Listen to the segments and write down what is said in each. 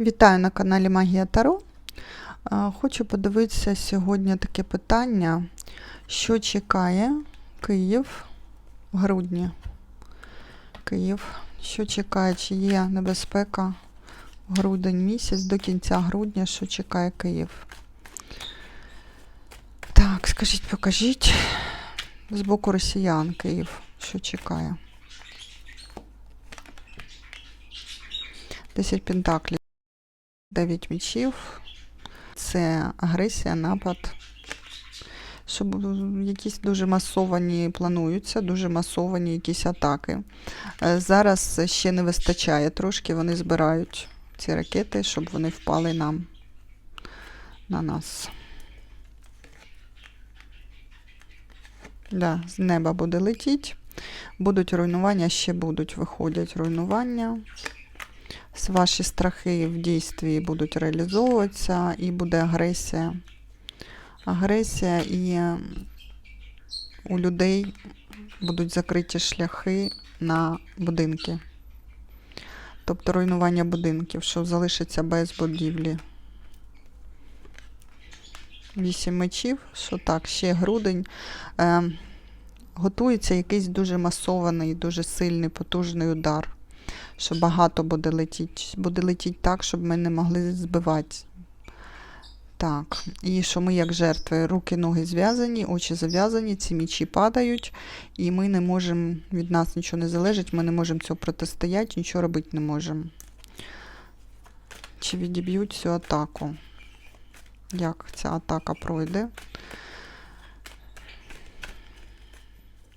Вітаю на каналі Магія Таро. Хочу подивитися сьогодні таке питання, що чекає Київ в грудні. Київ, що чекає, чи є небезпека в грудень місяць до кінця грудня, що чекає Київ. Так, скажіть, покажіть з боку росіян Київ, що чекає. 10 пентаклів. 9 мічів. Це агресія, напад. Щоб якісь дуже масовані плануються, дуже масовані якісь атаки. Е, Зараз ще не вистачає трошки, вони збирають ці ракети, щоб вони впали нам на нас. Да, з неба буде летіть. Будуть руйнування, ще будуть виходять руйнування ваші страхи в дійстві будуть реалізовуватися, і буде агресія. Агресія і у людей будуть закриті шляхи на будинки. Тобто руйнування будинків, що залишиться без будівлі. Вісім мечів, що так, ще грудень. Е, готується якийсь дуже масований, дуже сильний, потужний удар що багато буде летіти. Буде летіти так, щоб ми не могли збивати. Так, і що ми, як жертви, руки, ноги зв'язані, очі зав'язані, ці мічі падають, і ми не можемо, від нас нічого не залежить, ми не можемо цього протистояти, нічого робити не можемо. Чи відіб'ють цю атаку? Як ця атака пройде?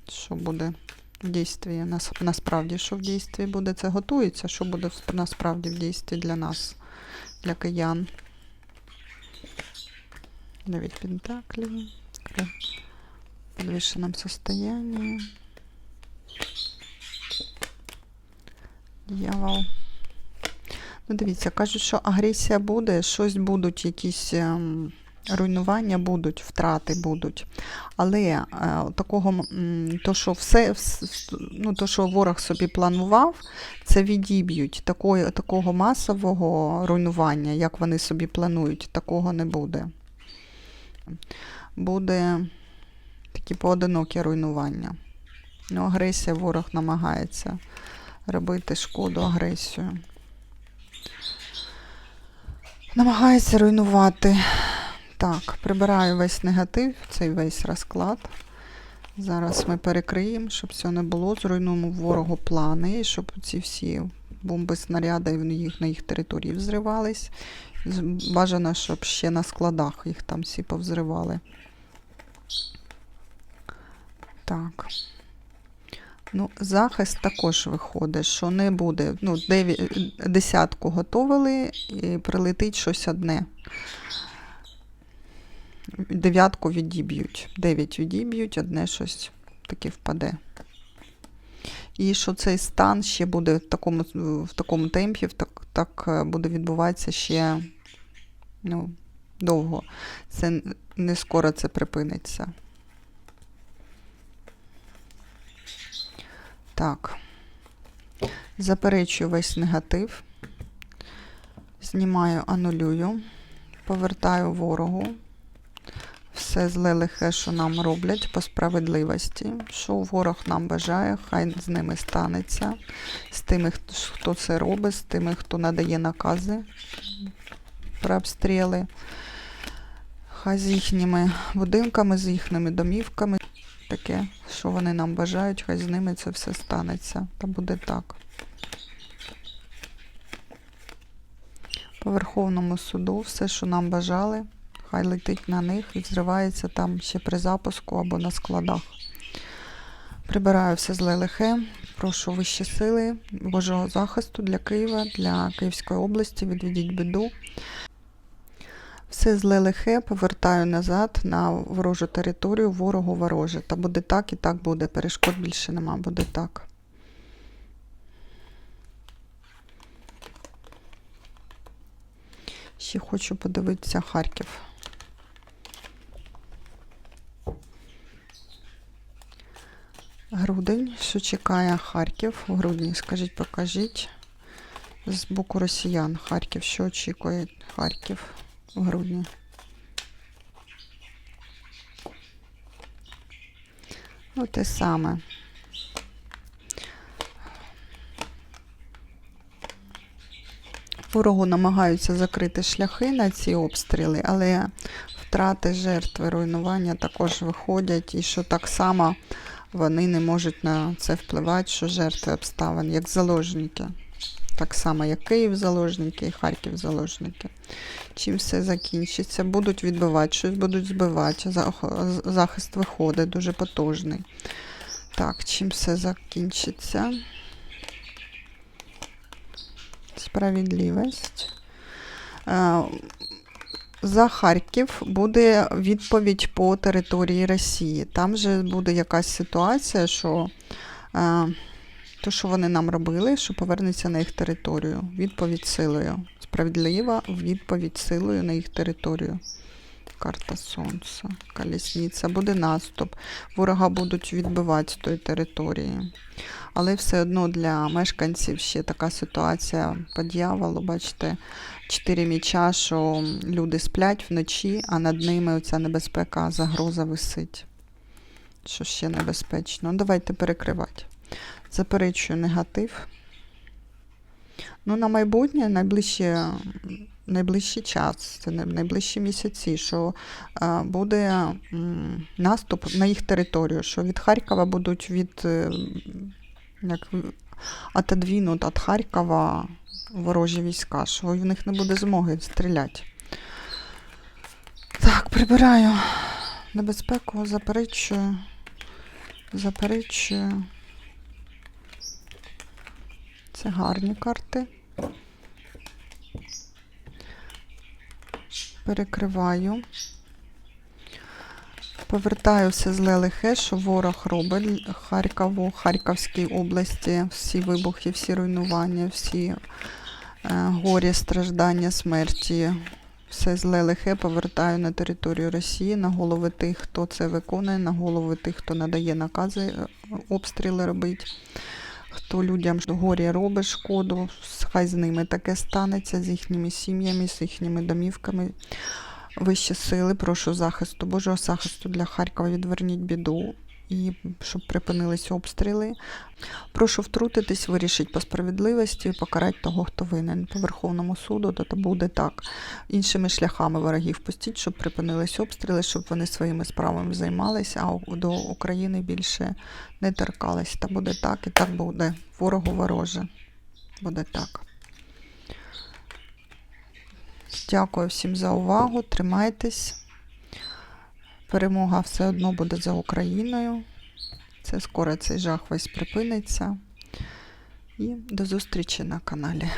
Що буде? В дійстві, нас, насправді, що в дійстві буде, це готується, що буде насправді в дійстві для нас, для киян. Дев'ять пентаклів. В состоянии. Дьявол. Ну, дивіться, кажуть, що агресія буде, щось будуть, якісь ем, руйнування будуть, втрати будуть. Але е, такого, то, що все, ну, то, що ворог собі планував, це відіб'ють. Такої, такого масового руйнування, як вони собі планують, такого не буде. Буде такі поодинокі руйнування. Ну, агресія ворог намагається робити шкоду агресію. Намагається руйнувати. Так, прибираю весь негатив, цей весь розклад. Зараз ми перекриємо, щоб цього не було. Зруйнуємо ворогу плани, і щоб ці всі бомби, снаряди на їх території взривались. Бажано, щоб ще на складах їх там всі повзривали. Так. Ну, захист також виходить, що не буде. Ну, десятку готовили і прилетить щось одне. Дев'ятку відіб'ють. Дев'ять відіб'ють, одне щось таке впаде. І що цей стан ще буде в такому, в такому темпі, так, так е, буде відбуватися ще ну, довго. Це не скоро це припиниться. Так. Заперечую весь негатив. Знімаю, анулюю, повертаю ворогу. Все зле лихе, що нам роблять по справедливості, що ворог нам бажає, хай з ними станеться, з тими, хто- це робить, з тими, хто надає накази про обстріли. Хай з їхніми будинками, з їхніми домівками, таке, що вони нам бажають, хай з ними це все станеться. Та буде так. По Верховному суду все, що нам бажали, хай летить на них і взривається там ще при запуску або на складах. Прибираю все зле лихе, прошу вищі сили Божого захисту для Києва, для Київської області, відведіть біду. Все зле лихе повертаю назад на ворожу територію, ворогу вороже. Та буде так і так буде. Перешкод більше нема, буде так. Ще хочу подивитися Харків. Грудень, що чекає Харків у грудні, скажіть, покажіть. з боку росіян. Харків, що очікує Харків в грудні? Ну, те саме. Ворогу намагаються закрити шляхи на ці обстріли, але втрати, жертви, руйнування також виходять, і що так само вони не можуть на це впливати, що жертви обставин, як заложники. Так само, як Київ заложники і Харків заложники. Чим все закінчиться? Будуть відбивати, щось будуть збивати. Захист виходить дуже потужний. Так, чим все закінчиться? Справедливість. За Харків буде відповідь по території Росії. Там же буде якась ситуація, що е, то, що вони нам робили, що повернеться на їх територію. Відповідь силою. Справедлива відповідь силою на їх територію. Карта Сонця, колісниця, буде наступ. Ворога будуть відбивати з тої території. Але все одно для мешканців ще така ситуація по дьяволу, бачите, чотири міча, що люди сплять вночі, а над ними оця небезпека, загроза висить. Що ще небезпечно. Давайте перекривати. Заперечую негатив. Ну, на майбутнє, найближчі, найближчий час, це найближчі місяці, що е, буде наступ на їх територію, що від Харкова будуть від е, як в- від Харкова ворожі війська, що в них не буде змоги стріляти. Так, прибираю небезпеку, заперечую, заперечую. Це гарні карти. Перекриваю. Повертаю все зле лихе, що ворог робить Харкову, Харківській області, всі вибухи, всі руйнування, всі е, горі, страждання, смерті. Все зле лихе повертаю на територію Росії, на голови тих, хто це виконує, на голови тих, хто надає накази е, обстріли робити. Хто людям горі робить шкоду, хай з ними таке станеться, з їхніми сім'ями, з їхніми домівками. Вищі сили, прошу захисту, Божого захисту для Харкова, відверніть біду і щоб припинились обстріли. Прошу втрутитись, вирішить по справедливості, і покарати того, хто винен. По Верховному суду, то буде так. Іншими шляхами ворогів пустіть, щоб припинились обстріли, щоб вони своїми справами займалися, а до України більше не торкались. Та буде так, і так буде. Ворогу вороже. Буде так. Дякую всім за увагу. Тримайтесь. Перемога все одно буде за Україною. Це скоро цей жах весь припиниться. І до зустрічі на каналі.